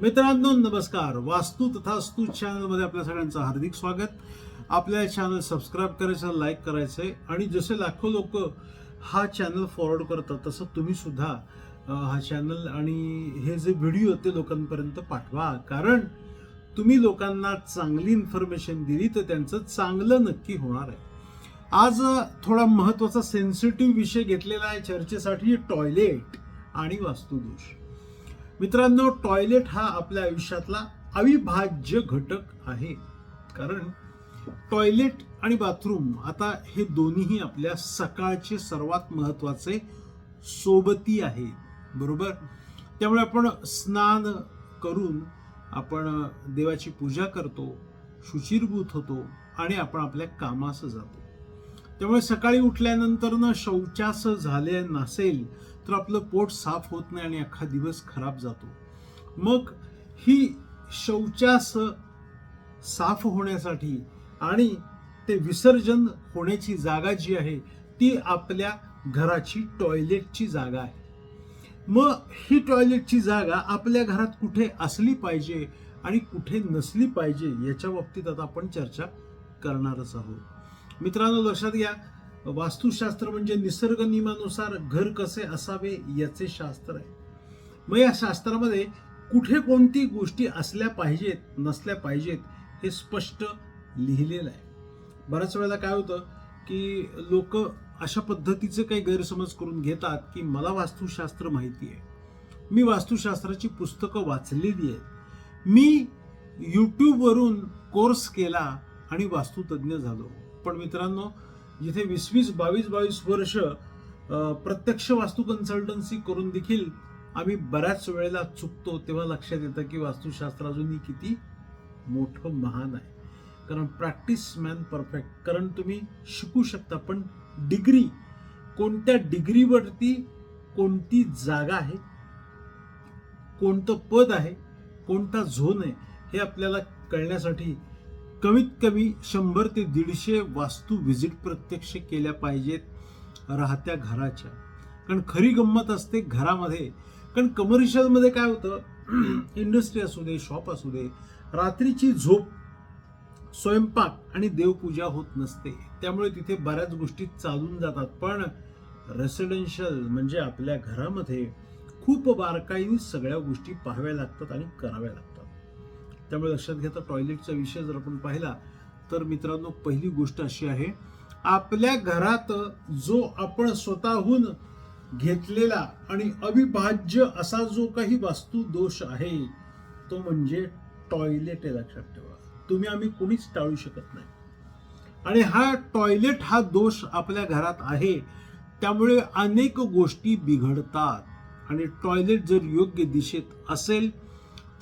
मित्रांनो नमस्कार. वास्तू तथा स्तू चॅनलमध्ये आपल्या सगळ्यांचं हार्दिक स्वागत. आपल्या चॅनल सबस्क्राईब करायचं लाईक करायचं आहे आणि जसे लाखो लोक हा चॅनल फॉरवर्ड करतात तसं तुम्ही सुद्धा हा चॅनल आणि हे जे व्हिडिओ ते लोकांपर्यंत पाठवा. कारण तुम्ही लोकांना चांगली इन्फॉर्मेशन दिली तर त्यांचं चांगलं नक्की होणार आहे. आज थोडा महत्त्वाचा सेन्सिटिव्ह विषय घेतलेला आहे चर्चेसाठी टॉयलेट आणि वास्तुदोष. मित्रांनो टॉयलेट हा आपल्या आयुष्यातला अविभाज्य घटक आहे. कारण टॉयलेट आणि बाथरूम आता हे दोन्हीही आपल्या सकाळचे सर्वात महत्त्वाचे सोबती आहे. बरोबर? त्यामुळे आपण स्नान करून आपण देवाची पूजा करतो शुचिरभूत होतो आणि आपण आपल्या कामास जातो. त्यामुळे सकाळी उठल्यानंतर ना शौचास झाले नसेल तर आपलं पोट साफ होत नाही आणि अख्खा दिवस खराब जातो. मग ही शौचास साफ होण्यासाठी आणि ते विसर्जन होण्याची जागा जी आहे ती आपल्या घराची टॉयलेटची जागा आहे. मग ही टॉयलेटची जागा आपल्या घरात कुठे असली पाहिजे आणि कुठे नसली पाहिजे याच्या बाबतीत आता आपण चर्चा करणारच आहोत. मित्रांनो लक्षात घ्या वास्तुशास्त्र म्हणजे निसर्ग नियमानुसार घर कसे असावे याचे शास्त्र आहे. मग या शास्त्रामध्ये कुठे कोणती गोष्टी असल्या पाहिजेत नसल्या पाहिजेत हे स्पष्ट लिहिलेलं आहे. बऱ्याच वेळेला काय होतं की लोक अशा पद्धतीचे काही गैरसमज करून घेतात की मला वास्तुशास्त्र माहिती आहे. मी वास्तुशास्त्राची पुस्तकं वाचलेली आहेत. मी यूट्यूबवरून कोर्स केला आणि वास्तुतज्ञ झालो. पण मित्रांनो जिथे वीस वीस बावीस बावीस वर्ष प्रत्यक्ष वास्तू कन्सल्टन्सी करून देखील आम्ही बऱ्याच वेळेला चुकतो तेव्हा लक्षात येतं की वास्तुशास्त्र अजूनही किती मोठं महान आहे. कारण प्रॅक्टिस मॅन परफेक्ट कारण तुम्ही शिकू शकता पण डिग्री कोणत्या डिग्रीवरती कोणती जागा आहे कोणतं पद आहे कोणता झोन आहे हे आपल्याला कळण्यासाठी कमीत कमी शंभर ते दीडशे वास्तू व्हिजिट प्रत्यक्ष केल्या पाहिजेत राहत्या घराच्या. कारण खरी गंमत असते घरामध्ये. कारण कमर्शियलमध्ये काय होतं? इंडस्ट्री असू दे शॉप असू दे रात्रीची झोप स्वयंपाक आणि देवपूजा होत नसते. त्यामुळे तिथे बऱ्याच गोष्टी चालून जातात. पण रेसिडेन्शियल म्हणजे आपल्या घरामध्ये खूप बारकाईने सगळ्या गोष्टी पाहाव्या लागतात आणि कराव्या लागतात. त्यामुळे लक्षात घेता टॉयलेटचा विषय जर आपण पाहिला तर मित्रांनो पहिली गोष्ट अशी आहे आपल्या घरात जो आपण स्वतःहून घेतलेला आणि अविभाज्य असा जो काही वास्तू दोष आहे तो म्हणजे टॉयलेट हे लक्षात ठेवा. तुम्ही आम्ही कोणीच टाळू शकत नाही. आणि हा टॉयलेट हा दोष आपल्या घरात आहे त्यामुळे अनेक गोष्टी बिघडतात. आणि टॉयलेट जर योग्य दिशेत असेल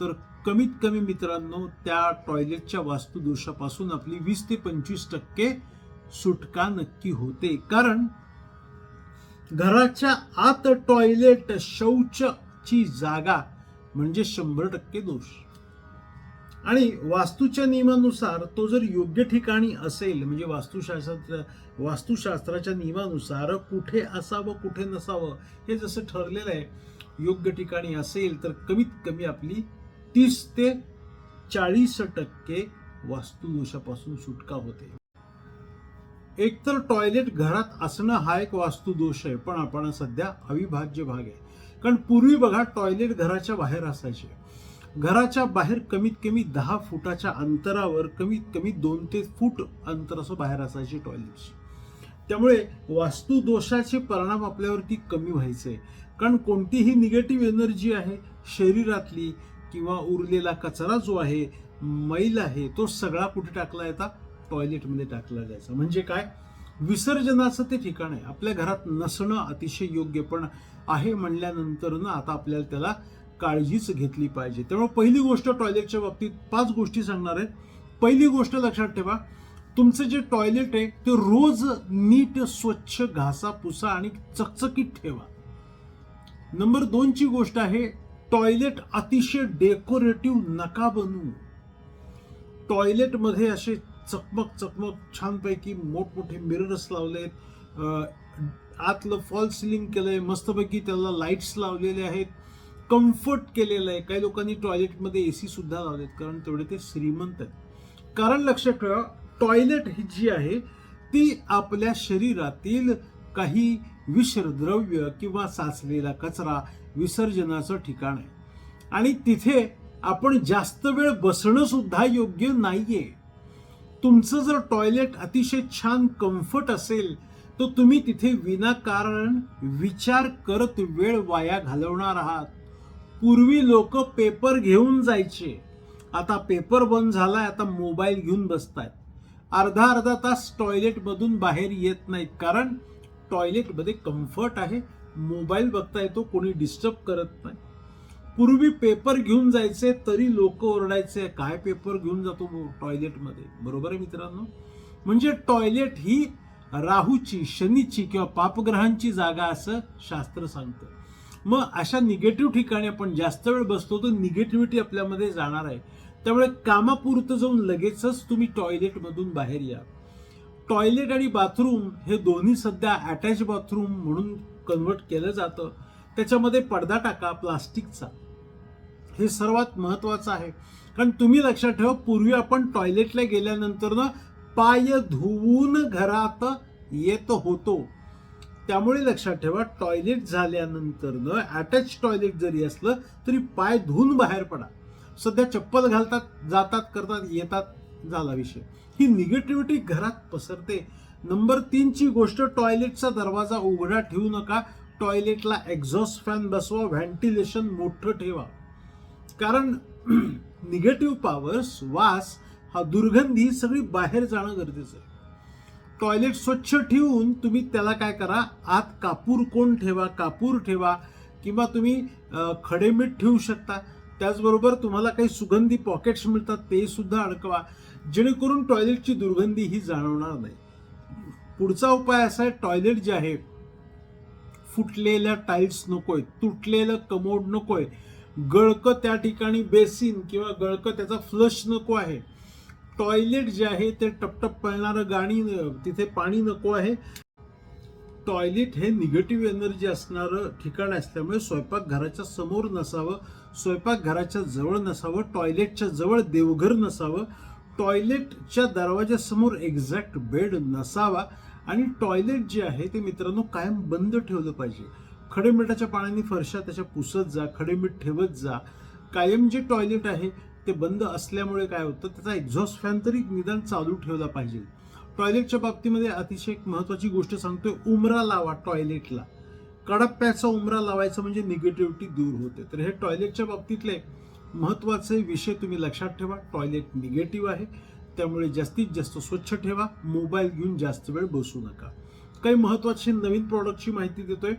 तर कमीत कमी मित्रांनो त्या टॉयलेटच्या वास्तुदोषापासून आपली वीस ते पंचवीस टक्के सुटका नक्की होते. कारण घराच्या आत टॉयलेट शौचची जागा म्हणजे शंभर टक्के दोष. आणि वास्तूच्या नियमानुसार तो जर योग्य ठिकाणी असेल म्हणजे वास्तुशास्त्र वास्तुशास्त्राच्या नियमानुसार कुठे असावं कुठे नसावं हे जसं ठरलेलं आहे योग्य ठिकाणी असेल तर कमीत कमी आपली तीस ते चाळीस टक्के वास्तुदोषापासून सुटका होते. एकतर टॉयलेट घरात असणं हा एक वास्तुदोष आहे पण आपण सध्या अविभाज्य भाग आहे. कारण पूर्वी बघा टॉयलेट घराच्या बाहेर असायचे. घराच्या बाहेर कमीत कमी दहा फुटाच्या अंतरावर कमीत कमी दोन ते फूट अंतर असं बाहेर असायचे टॉयलेटची त्यामुळे वास्तुदोषाचे परिणाम आपल्यावरती कमी व्हायचे. कारण कोणतीही निगेटिव्ह एनर्जी आहे शरीरातली किंवा उरलेला कचरा जो आहे मैल आहे तो सगळा कुठे टाकला येता टॉयलेटमध्ये टाकला जायचा. म्हणजे काय? विसर्जनाचं ते ठिकाण आहे. आपल्या घरात नसणं अतिशय योग्य पण आहे म्हणल्यानंतर ना आता आपल्याला त्याला काळजीच घेतली पाहिजे. त्यामुळे पहिली गोष्ट टॉयलेटच्या बाबतीत पाच गोष्टी सांगणार आहेत. पहिली गोष्ट लक्षात ठेवा तुमचं जे टॉयलेट आहे ते रोज नीट स्वच्छ घासा पुसा आणि चकचकीत ठेवा. नंबर दोनची गोष्ट आहे टॉयलेट अतिशय डेकोरेटिव्ह नका बनवू टॉयलेटमध्ये असे चकमक चकमक छानपैकी मोठमोठे मिरर्स लावलेत. आहेत आतलं फॉल सिलिंग केलं आहे मस्तपैकी त्याला लाईट्स लावलेले आहेत. कम्फर्ट केलेलं आहे. काही लोकांनी टॉयलेटमध्ये ए सी सुद्धा लावलेत कारण तेवढे ते श्रीमंत आहेत. कारण लक्षात ठेवा टॉयलेट ही जी आहे ती आपल्या शरीरातील काही विषद्रव्य किंवा साचलेला कचरा विसर्जनाचं ठिकाण आहे. आणि तिथे आपण जास्त वेळ बसणं सुद्धा योग्य नाहीये. तुमचं जर टॉयलेट अतिशय छान कम्फर्ट असेल तर तुम्ही तिथे विनाकारण विचार करत वेळ वाया घालवणार आहात. पूर्वी लोक पेपर घेऊन जायचे. आता पेपर बंद झालाय आता मोबाईल घेऊन बसतायत. अर्धा अर्धा तास टॉयलेटमधून बाहेर येत नाहीत कारण टॉयलेटमध्ये कम्फर्ट आहे मोबाईल बघता येतो कोणी डिस्टर्ब करत नाही. पूर्वी पेपर घेऊन जायचे तरी लोक ओरडायचे काय पेपर घेऊन जातो टॉयलेटमध्ये बरोबर आहे मित्रांनो? म्हणजे टॉयलेट ही राहूची शनीची किंवा पापग्रहांची जागा असं शास्त्र सांगतं. मग अशा निगेटिव्ह ठिकाणी आपण जास्त वेळ बसतो तर निगेटिव्हिटी आपल्यामध्ये जाणार आहे. त्यामुळे कामापुरतं जाऊन लगेचच तुम्ही टॉयलेटमधून बाहेर या. टॉयलेट आणि बाथरूम हे दोन्ही सध्या अटॅच बाथरूम म्हणून कन्वर्ट केलं जातं. त्याच्यामध्ये पडदा टाका प्लास्टिकचा. हे सर्वात महत्त्वाचं आहे. कारण तुम्ही लक्षात ठेवा पूर्वी आपण टॉयलेटला गेल्यानंतर ना पाय धुवून घरात येत होतो. त्यामुळे लक्षात ठेवा टॉयलेट झाल्यानंतर अटॅच टॉयलेट जरी असलं तरी पाय धुवून बाहेर पडा. सध्या चप्पल घालतात जातात करतात येतात झाला विषय. ही निगेटिव्हिटी घरात पसरते. नंबर तीनची गोष्ट टॉयलेटचा दरवाजा उघडा ठेवू नका. टॉयलेटला एक्झॉस्ट फॅन बसवा व्हेंटिलेशन मोठं ठेवा. कारण निगेटिव्ह पॉवर्स वास हा दुर्गंधी सगळी बाहेर जाणं गरजेचं आहे. टॉयलेट स्वच्छ ठेवून तुम्ही त्याला काय करा? आत कापूर कोण ठेवा? कापूर ठेवा. किंवा तुम्ही खडे मीठ ठेवू शकता. त्याचबरोबर तुम्हाला काही सुगंधी पॉकेट्स मिळतात ते सुद्धा अडकवा. जेणेकरून टॉयलेटची दुर्गंधी ही जाणवणार नाही. पुढचा उपाय असा आहे टॉयलेट जे आहे फुटलेल्या टाईल्स नकोय तुटलेलं कमोड नकोय. गळकं त्या ठिकाणी बेसिन किंवा गळकं त्याचा फ्लश नको आहे. टॉयलेट जे आहे ते टपटप पळणारं गाणी तिथे पाणी नको आहे. टॉयलेट हे निगेटिव्ह एनर्जी असणारं ठिकाण असल्यामुळे स्वयंपाकघराच्या समोर नसावं स्वयंपाकघराच्या जवळ नसावं टॉयलेटच्या जवळ देवघर नसावं टॉयलेटच्या दरवाजासमोर एक्झॅक्ट बेड नसावा आणि टॉयलेट जे आहे ते मित्रांनो कायम बंद ठेवलं पाहिजे. खडेमिठाच्या पाण्याने फरशा त्याच्या पुसत जा खडेमीठ ठेवत जा. कायम जे टॉयलेट आहे ते बंद असल्यामुळे काय होतं त्याचा एक्झॉस्ट फॅन तरी निदान चालू ठेवला पाहिजे. टॉयलेटच्या बाबतीमध्ये अतिशय एक महत्त्वाची गोष्ट सांगतोय उमरा लावा टॉयलेटला. कडप्प्याचा उमरा लावायचा म्हणजे निगेटिव्हिटी दूर होते. तर हे टॉयलेटच्या बाबतीतले महत्त्वाचे विषय तुम्ही लक्षात ठेवा. टॉयलेट निगेटिव्ह आहे. त्यामुळे जास्तीत जास्त स्वच्छ ठेवा. मोबाईल घेऊन जास्त वेळ बसू नका. काही महत्त्वाची नवीन प्रॉडक्टची माहिती देतोय.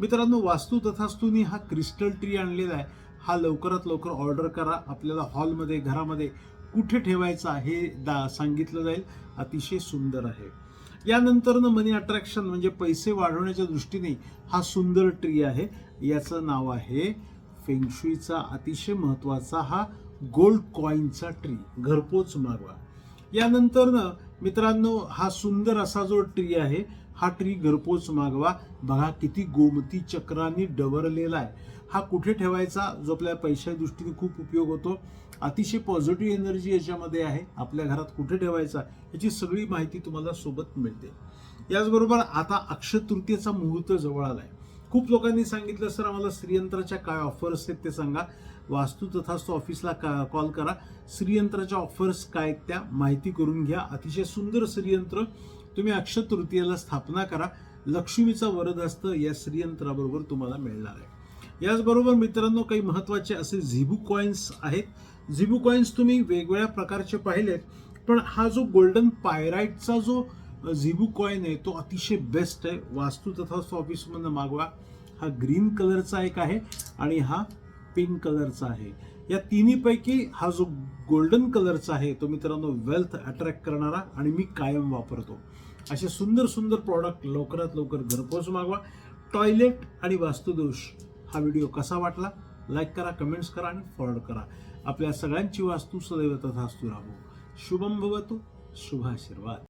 मित्रांनो वास्तू तथास्तूनी हा क्रिस्टल ट्री आणलेला आहे. हा लवकरात लवकर ऑर्डर करा. आपल्याला हॉलमध्ये घरामध्ये कुठे ठेवायचा हे दा सांगितलं जाईल. अतिशय सुंदर आहे. यानंतरनं मनी अट्रॅक्शन म्हणजे पैसे वाढवण्याच्या दृष्टीने हा सुंदर ट्री आहे. याचं नाव आहे फेंगशुईचा अतिशय महत्त्वाचा हा गोल्ड कॉईनचा ट्री घरपोच मागवा यानंतरनं मित्रांनो हा सुंदर असा जो ट्री आहे हा ट्री घरपोच मागवा. बघा किती गोमती चक्रांनी डवरलेला आहे. हा कुठे ठेवायचा जो आपल्या पैशाच्या दृष्टीने खूप उपयोग होतो? अतिशय पॉझिटिव्ह एनर्जी याच्यामध्ये आहे. आपल्या घरात कुठे ठेवायचा याची सगळी माहिती तुम्हाला सोबत मिळते. याचबरोबर आता अक्षय तृतीयेचा मुहूर्त जवळ आला आहे खूप लोकांनी सांगितलं सर आम्हाला श्रीयंत्राच्या काय ऑफर्स आहेत ते सांगा. वास्तू तथास्तू ऑफिसला का कॉल करा. श्रीयंत्राच्या ऑफर्स काय आहेत त्या माहिती करून घ्या. अतिशय सुंदर श्रीयंत्र. तुम्ही अक्षय तृतीयेला स्थापना करा. लक्ष्मीचा वरद असतं या श्रीयंत्राबरोबर तुम्हाला मिळणार आहे. याचबरोबर मित्रांनो काही महत्त्वाचे असे झिबू कॉईन्स आहेत. झिबू कॉईन्स तुम्ही वेगवेगळ्या प्रकारचे पाहिलेत पण हा जो गोल्डन पायराईटचा जो झिबू कॉईन आहे तो अतिशय बेस्ट आहे. वास्तू तथा ऑफिसमधनं मागवा. हा ग्रीन कलरचा एक आहे आणि हा पिंक कलरचा आहे. या तिन्हीपैकी हा जो गोल्डन कलरचा आहे तो मित्रांनो वेल्थ अट्रॅक्ट करणारा आणि मी कायम वापरतो. असे सुंदर सुंदर प्रॉडक्ट लवकरात लवकर घरपोच मागवा. टॉयलेट आणि वास्तुदोष हा व्हिडिओ कसा वाटला? लाईक करा कमेंट्स करा आणि फॉरवर्ड करा. आपल्या सगळ्यांची वास्तू सदैव तथास्तू राहू. शुभम भवतु शुभाशीर्वाद.